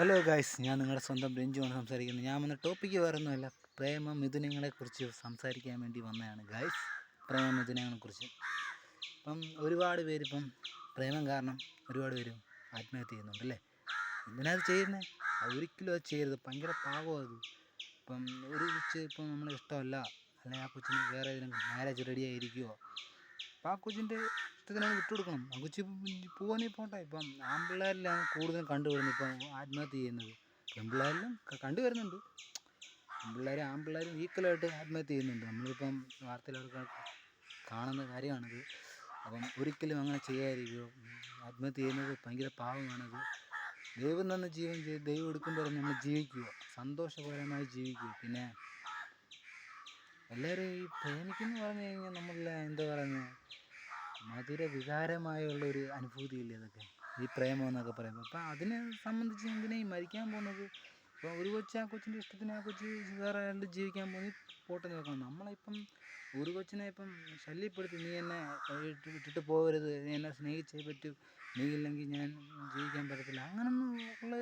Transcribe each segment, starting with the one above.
Hello guys ഞാൻ നിങ്ങളുടെ സ്വന്തം രഞ്ജുവാണ് സംസാരിക്കുന്നത്. ഞാൻ വന്ന ടോപ്പിക്ക് വേറൊന്നുമല്ല. പ്രേമ മിഥുനങ്ങളെക്കുറിച്ച് സംസാരിക്കാൻ വേണ്ടി വന്നതാണ് ഗായ്സ് പ്രേമ മിഥുനങ്ങളെക്കുറിച്ച്. ഇപ്പം ഒരുപാട് പേരിപ്പം പ്രേമം കാരണം ഒരുപാട് പേര് ആത്മഹത്യ ചെയ്യുന്നുണ്ട് അല്ലേ? എന്തിനാ അത് ചെയ്യുന്നത് ഒരിക്കലും അത് ചെയ്യരുത്. ഭയങ്കര പാവം അത്. ഇപ്പം ഒരു കൊച്ച് ഇപ്പം നമ്മളെ ഇഷ്ടമല്ല. അല്ലെങ്കിൽ ആ കൊച്ചിന് വേറെ ഏതെങ്കിലും മാരേജ് റെഡി ആയിരിക്കുമോ അപ്പം ആ കൊച്ചിന്റെ ഇഷ്ടത്തിനാണ് വിട്ടുകൊടുക്കണം ആ കൊച്ചി പോവാണെങ്കിൽ പോട്ടെ ഇപ്പം ആൺപിള്ളേരിലാണ് കൂടുതലും കണ്ടുവരുന്നത് ഇപ്പം ആത്മഹത്യ ചെയ്യുന്നത്. പെൺപിള്ളേരിലും കണ്ടുവരുന്നുണ്ട്. പെൺപിള്ളേരും ആൺപിള്ളേരും ഈക്വലായിട്ട് ആത്മഹത്യ ചെയ്യുന്നുണ്ട്. നമ്മളിപ്പം വാർത്തയിലൊക്കെ കാണുന്ന കാര്യമാണിത്. അപ്പം ഒരിക്കലും അങ്ങനെ ചെയ്യാതിരിക്കുക. ആത്മഹത്യ ചെയ്യുന്നത് ഭയങ്കര പാവമാണത് ദൈവം തന്ന ജീവൻ ദൈവം എടുക്കുമ്പോൾ നമ്മൾ ജീവിക്കുക. സന്തോഷപരമായി ജീവിക്കുക. പിന്നെ എല്ലാവരും ഈ പ്രേമിക്കുന്നു പറഞ്ഞു കഴിഞ്ഞാൽ നമ്മളെ എന്താ പറയുന്നത് മധുര വികാരമായുള്ള ഒരു അനുഭൂതിയില്ലേ അതൊക്കെ ഈ പ്രേമം എന്നൊക്കെ പറയുമ്പോൾ അപ്പം അതിനെ സംബന്ധിച്ച് എന്തിനാ ഈ മരിക്കാൻ പോകുന്നത്? ഇപ്പോൾ ഒരു കൊച്ചു ആ കൊച്ചിന്റെ ഇഷ്ടത്തിന് ആ കൊച്ച് വേറെ ആളുടെ ജീവിക്കാൻ പോകുന്നത് പോട്ടെ നോക്കണം നമ്മളിപ്പം ഒരു കൊച്ചിനെ ഇപ്പം ശല്യപ്പെടുത്തി നീ എന്നെ ഇട്ടിട്ട് പോകരുത്. നീ എന്നെ സ്നേഹിച്ചേ പറ്റൂ. നീ ഇല്ലെങ്കിൽ ഞാൻ ജീവിക്കാൻ പറ്റത്തില്ല. അങ്ങനൊന്നും ഉള്ള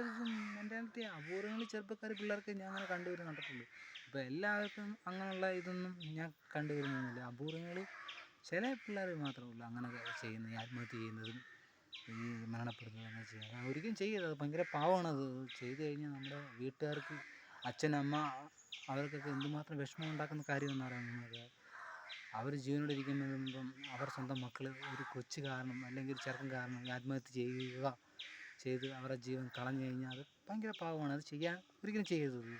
മെന്റാലിറ്റി അപൂർവങ്ങളിൽ ചെറുപ്പക്കാർ പിള്ളേർക്ക് ഞാൻ അങ്ങനെ കണ്ടുവരും കണ്ടിട്ടുള്ളൂ. ഇപ്പോൾ എല്ലാവർക്കും അങ്ങനെയുള്ള ഇതൊന്നും ഞാൻ കണ്ടുവരുന്നില്ല അപൂർവങ്ങളിൽ ചില പിള്ളേർ മാത്രമേ ഉള്ളൂ അങ്ങനെ ചെയ്യുന്നത് ആത്മഹത്യ ചെയ്യുന്നതും ഈ മരണപ്പെടുന്നത് അങ്ങനെ ചെയ്യുന്നത് ഒരിക്കലും ചെയ്യരുത്. അത് ഭയങ്കര അത്. ചെയ്തു കഴിഞ്ഞാൽ നമ്മുടെ വീട്ടുകാർക്ക് അച്ഛനമ്മ അവർക്കൊക്കെ എന്തുമാത്രം വിഷമം ഉണ്ടാക്കുന്ന കാര്യമെന്ന് പറയുന്നത് അവർ ജീവനോടെ ഇരിക്കുമ്പം അവർ സ്വന്തം മക്കൾ ഒരു കൊച്ചു കാരണം അല്ലെങ്കിൽ ഒരു ചെറുക്കൻ കാരണം ആത്മഹത്യ ചെയ്യുക ചെയ്ത് അവരുടെ ജീവൻ കളഞ്ഞു കഴിഞ്ഞാൽ അത് ഭയങ്കര പാവമാണ്. അത് ചെയ്യാൻ ഒരിക്കലും ചെയ്യരുത്.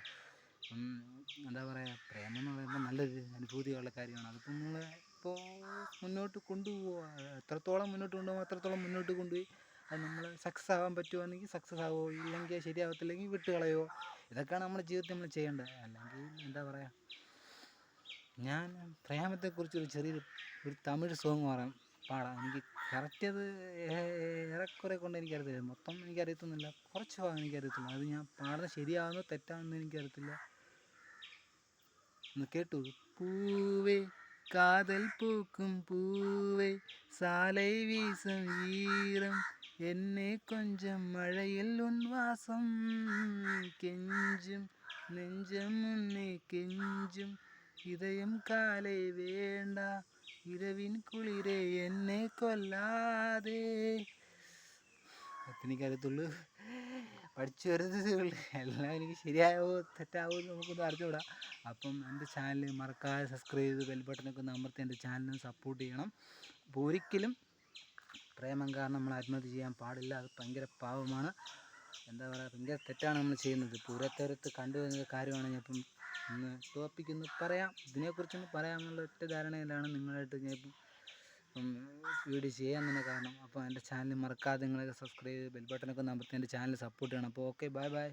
എന്താ പറയുക പ്രേമം എന്ന് പറയുമ്പോൾ നല്ലൊരു അനുഭൂതിയുള്ള കാര്യമാണ്. അതിപ്പോൾ നമ്മൾ ഇപ്പോൾ മുന്നോട്ട് കൊണ്ടുപോവുക എത്രത്തോളം മുന്നോട്ട് കൊണ്ടുപോകും അത്രത്തോളം മുന്നോട്ട് കൊണ്ടുപോയി. അത് നമ്മൾ സക്സസ് ആവാൻ പറ്റുവാണെങ്കിൽ സക്സസ് ആവുമോ ഇല്ലെങ്കിൽ ശരിയാവത്തില്ലെങ്കിൽ വിട്ട് കളയുമോ ഇതൊക്കെയാണ് നമ്മുടെ ജീവിതത്തിൽ നമ്മൾ ചെയ്യേണ്ടത്. അല്ലെങ്കിൽ എന്താ പറയുക ഞാൻ പ്രേമത്തെക്കുറിച്ച് ഒരു ചെറിയൊരു ഒരു തമിഴ് സോങ് പറയാം പാടാം. എനിക്ക് കറക്റ്റ് അത് ഏറെക്കുറെ കൊണ്ട് എനിക്കറിയത്തില്ല. മൊത്തം എനിക്കറിയത്തൊന്നുമില്ല. കുറച്ച് ഭാഗം എനിക്കറിയത്തില്ല അത് ഞാൻ പാടുന്നത് ശരിയാവുന്നോ തെറ്റാണെന്നോ എനിക്കറിയത്തില്ല. ഒന്ന് കേട്ടു. പൂവേ കാതൽ പൂക്കും പൂവേ സാലൈ വീസും ഈരം എന്നെ കൊഞ്ചം മഴയിൽ ഉൻവാസം കെഞ്ചും നെഞ്ചം ഉന്നെ കെഞ്ചും. ഇതയും കാലേ വേണ്ട ഇരവിൻ കുളിരേ എന്നെ കൊല്ലാതെ. അത്തിനിക്കരുത്തുള്ളൂ പഠിച്ചു വരുന്നതേ എല്ലാം എനിക്ക് ശരിയാവോ തെറ്റാവോ എന്ന് നമുക്കൊന്നും അറിഞ്ഞുകൂടാ. അപ്പം എന്റെ ചാനൽ മറക്കാതെ സബ്സ്ക്രൈബ് ചെയ്ത് ബെൽ ബട്ടണൊക്കെ ഒന്ന് അമർത്തി എന്റെ ചാനലിന് സപ്പോർട്ട് ചെയ്യണം. അപ്പോൾ ഒരിക്കലും പ്രേമം കാരണം നമ്മൾ ആത്മഹത്യ ചെയ്യാൻ പാടില്ല. അത് ഭയങ്കര പാവമാണ് എന്താ പറയുക ഭയങ്കര തെറ്റാണ് നമ്മൾ ചെയ്യുന്നത്. ഇപ്പോൾ ഉരത്തോരത്ത് കണ്ടുവരുന്ന കാര്യമാണ് ഞാൻ ഇപ്പം ഇന്ന് പറയാം. ഇതിനെക്കുറിച്ചൊന്ന് പറയാമെന്നുള്ള ഒറ്റ ധാരണയിലാണ് നിങ്ങളായിട്ട് ഞാൻ ഇപ്പം വീഡിയോ ചെയ്യാൻ തന്നെ കാരണം. അപ്പോൾ എന്റെ ചാനൽ മറക്കാതെ നിങ്ങളൊക്കെ സബ്സ്ക്രൈബ് ബെൽ ബട്ടനൊക്കെ ഒന്ന് അമർത്തി എന്റെ ചാനൽ സപ്പോർട്ട് ചെയ്യണം. അപ്പോൾ ഓക്കെ ബൈ ബൈ